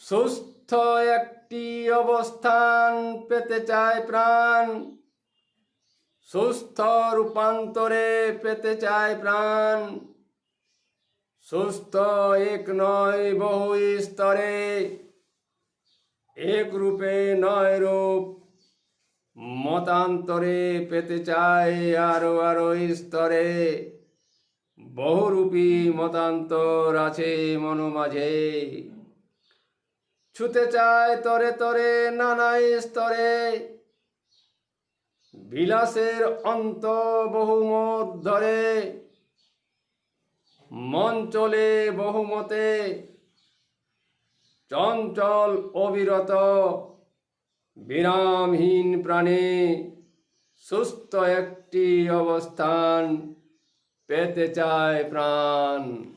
সুস্থ একটি অবস্থান পেতে চায় প্রাণ। সুস্থ রূপান্তরে পেতে চায় প্রাণ। সুস্থ এক নয় বহু স্তরে, এক রূপে নয় রূপ মতান্তরে পেতে চায় আরও আরও স্তরে। বহুরূপী মতান্তর আছে মন মাঝে। ছুতে চায় তরে তরে নানা স্তরে। বিলাসের অন্ত বহুমত ধরে। মন চলে বহুমতে। চঞ্চল অবিরত, বিরামহীন প্রাণে। সুস্থ একটি অবস্থান পেতে চায় প্রাণ।